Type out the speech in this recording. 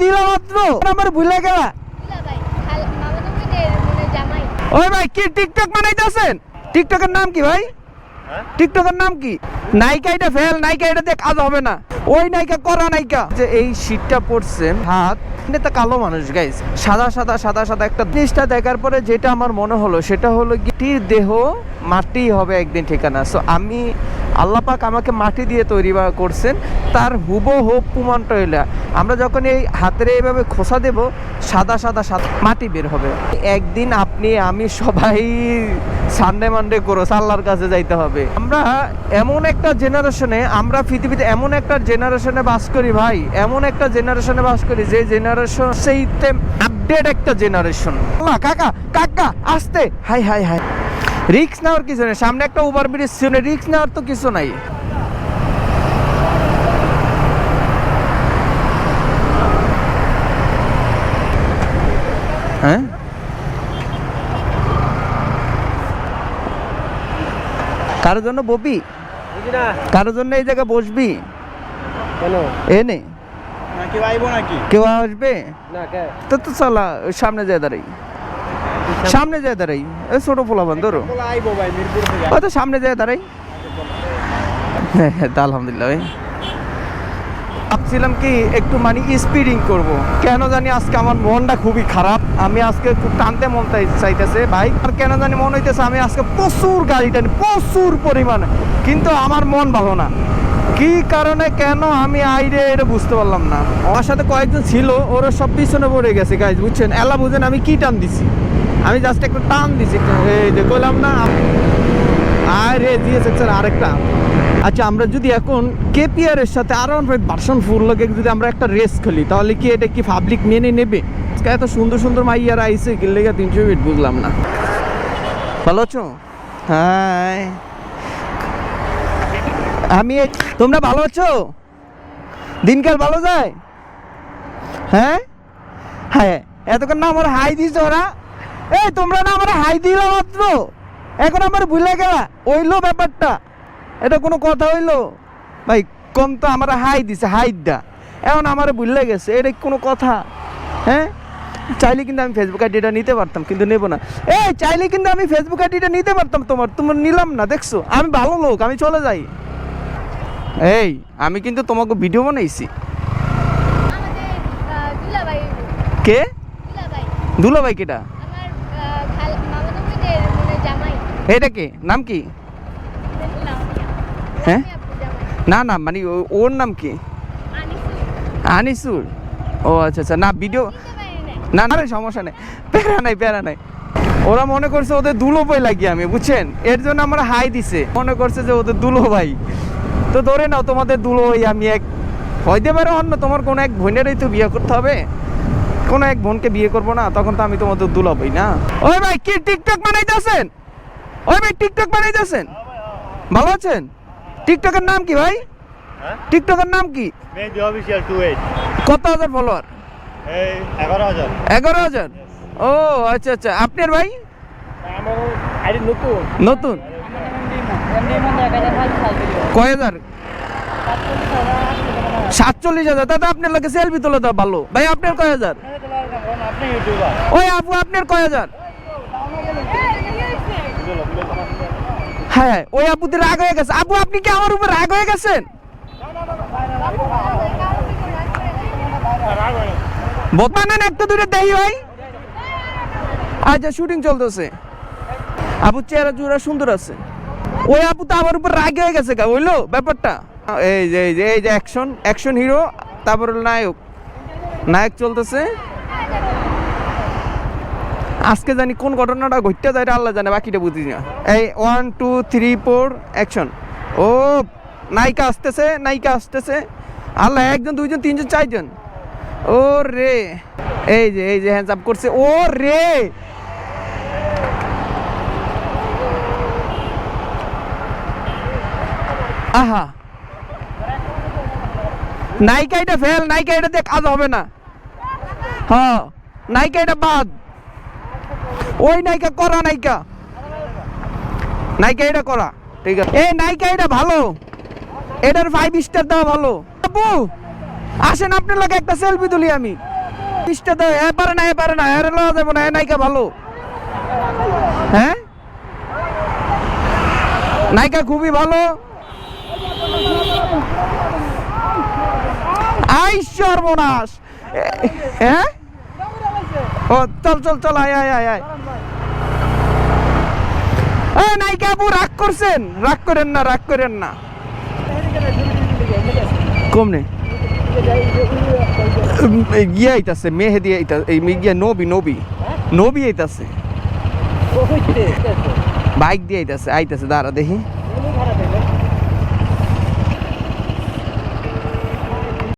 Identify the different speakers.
Speaker 1: দিলা মাত্র। আমার ভুলে গেলা।
Speaker 2: দুলা ভাই খাল মামা তুমি মানে জামাই।
Speaker 1: ওই ভাই কি টিকটক বানাইতেছেন? টিকটকের নাম কি ভাই? টিকটকের নাম কি? নায়িকা এটা ফেল নায়িকা এটা দিয়ে কাজ হবে না। ওই নায়িকা করা নায়িকা। যে এই শীতটা পড়ছে হাত এটা কালো মানুষ গাইস সাদা সাদা সাদা সাদা একটা জিনিসটা দেখার পরে যেটা আমার মনে হলো সেটা হলো গিটির দেহ মাটি হবে একদিন ঠিকানা। সো আমি আল্লাহ পাক আমাকে মাটি দিয়ে তৈরি করছেন, তার হুবহু প্রমাণটা হইলে, আমরা যখন এই হাতের এইভাবে খোসা দেব, সাদা সাদা সাদা মাটি বের হবে। একদিন আপনি, আমি সবাই সানডে মানডে করো, আল্লাহর কাছে যাইতে হবে। আমরা এমন একটা জেনারেশনে আমরা পৃথিবীতে এমন একটা জেনারেশনে বাস করি ভাই, এমন একটা জেনারেশনে বাস করি, যে জেনারেশন সেইতে আপডেট একটা জেনারেশন কাকা কাকা, আসতে। Hi hi hi. রিক্স নেওয়ার কিছু নেই। সামনে একটা ওভার ব্রিজ ছিল রিক্স নেওয়ার তো কিছু নাই। হ্যাঁ? কারোর জন্য
Speaker 3: না
Speaker 1: কারোর জন্য এই জায়গায় বসবি? এনে কেউ আসবে?
Speaker 3: না
Speaker 1: তো তো চলা সামনে যায় দাঁড়াই। সামনে যায় দাঁড়াই। ওই ছোট পোলা ধরো
Speaker 3: বলা আইবো ভাই মিরপুর থেকে।
Speaker 1: ওই তো সামনে যায় দাঁড়াই। হ্যাঁ তা আলহামদুলিল্লাহ ভাই। ভাবছিলাম কি একটু মানে স্পিডিং করব। কেন জানি আজকে আমার মনটা খুবই খারাপ। আমি আজকে খুব টানতে মন চাইতেছে ভাই। আর কেন জানি মনে হইতেছে আমি আজকে প্রচুর গাড়ি টানি প্রচুর পরিমাণে। কিন্তু আমার মন ভালো না। কি কারণে কেন আমি আইরে এটা বুঝতে পারলাম না। আমার সাথে কয়েকজন ছিল ওরা সব পিছনে পড়ে গেছে গাইজ বুঝছেন? এলা বুঝেন আমি কি টান দিছি। আমি জাস্ট একটু টান দিছি এই যে কইলাম না আরে, দিয়েছে, স্যার, আরেকটা। আচ্ছা আমরা যদি এখন কেপিআর এর সাথে আর ভার্সন ফোর লগে যদি আমরা একটা রেস খেলি, তাহলে কি এটা কি পাবলিক মেনে নেবে? এত সুন্দর সুন্দর মাইয়ার আইসে লেগে তিনশো মিনিট বুঝলাম না। ভালো আছো? হ্যাঁ আমি তোমরা ভালো আছো? দিনকাল ভালো যায়? হ্যাঁ? হ্যাঁ এতক্ষণ না আমার হাই দিছ ওরা। এই তোমরা না আমার হাই দিলা মাত্র? এখন আমার ভুলে গেলা ওইলো ব্যাপারটা। এটা কোনো কথা হইল? ভাই কম তো আমার হাই দিছে হাইডা। এখন আমার ভুলে গেছে এটা কোনো কথা? হ্যাঁ? চাইলে কিন্তু আমি ফেসবুক আইডিটা নিতে পারতাম কিন্তু নেব না। এই চাইলে কিন্তু আমি ফেসবুক আইডিটা নিতে পারতাম তোমার তোমার নিলাম না দেখছ? আমি ভালো লোক আমি চলে যাই। এই আমি কিন্তু তোমাকে ভিডিও বানাইছি। কে
Speaker 2: দুলা ভাই
Speaker 1: দুলা ভাই কেটা
Speaker 2: আমার আহ, খাল মামা তুমি মানে জামাই
Speaker 1: এটা নাম কি? হ্যাঁ? না না মানে ওর নাম কি? আনিসুর ও আচ্ছা আচ্ছা না ভিডিও না না, সমস্যা নেই। প্যারা নাই প্যারা নাই। ওরা মনে করছে ওদের দুলো ভাই লাগি আমি, বুঝছেন? এর জন্য হাই দিছে। মনে করছে যে ওদের দুলো ভাই। তো ধরে নাও, তোমাদের দুলো ভাই আমি এক হইতে পারে অন্য, তোমার কোনো এক বোনেরই তো বিয়ে করতে হবে। কোনো এক বোনকে বিয়ে করব না, তখন তো আমি তোমাদের দুলো ভাই না। ওই ভাই, কি টিকটক বানাইতেছেন? ওই ভাই টিকটক বানাইতেছেন ভালো আছেন? টিকটকের নাম কি ভাই?
Speaker 3: হ্যাঁ?
Speaker 1: টিকটকের নাম কি?
Speaker 3: Maybe two eight.
Speaker 1: কত হাজার ফলোয়ার?
Speaker 3: এই এগারো হাজার।
Speaker 1: এগারো হাজার? ও আচ্ছা আচ্ছা। আপনার ভাই?
Speaker 3: নতুন।
Speaker 1: নতুন? কয় হাজার? সাতচল্লিশ হাজার। দাদা আপনার লাগে সেলফি তোলা ভালো। ভাই আপনার কয় হাজার? ওই আপু আপনার কয় হাজার? হ্যাঁ ওই রাগ হয়ে গেছে। আপু, আপনি কি আমার উপর রাগ হয়ে গেছেন? একটা দুটো দেই ভাই। আচ্ছা শুটিং চলতেছে। আপু, চেহারা চুরা সুন্দর আছে। ওই আপু তো আমার উপর রাগ হয়ে গেছে গা, বুঝলো ব্যাপারটা? এই যে এই যে অ্যাকশন অ্যাকশন হিরো তারপর নায়ক। নায়ক চলতেছে। আজকে জানি কোন ঘটনাটা ঘটতে যায় আল্লাহ জানে, বাকিটা বুঝি না। এই one two three four action ও, নায়িকা আসতেছে নায়িকা আসতেছে। আল্লাহ, একজন, দুইজন, তিনজন, চারজন। ও রে। এই যে এই যে হ্যান্ডস আপ করছে। ও রে। আহা। নায়িকা এটা ফেল নায়িকা এটা দিয়ে কাজ হবে না। হ্যাঁ নায়িকা এটা বাদ। ওই নায়িকা, করা নায়িকা। নায়িকা এটা করা। ঠিক আছে। এই নায়িকা এটা ভালো। এটার ফাইভ স্টার দেওয়া ভালো। আপু, আসেন আপনার লাগে একটা সেলফি তুলি আমি। ইস্টা তো এ পারে না, এ পারে না এর লওয়া যাব না, এ নায়িকা ভালো। হ্যাঁ? নায়িকা খুবই ভালো। আই সর্বনাশ। হ্যাঁ? ও চল চল চল আয় আয় আয় আয়। এ নায়িকা আপু রাগ করছেন? রাগ করেন না রাগ করেন না। কমনে ইয়ে আইতাছে মেহেদি এই গিয়া নবী নবী। নবী আইতাছে। বাইক দিয়ে আইতাছে আইতাছে দাঁড়া দেখি।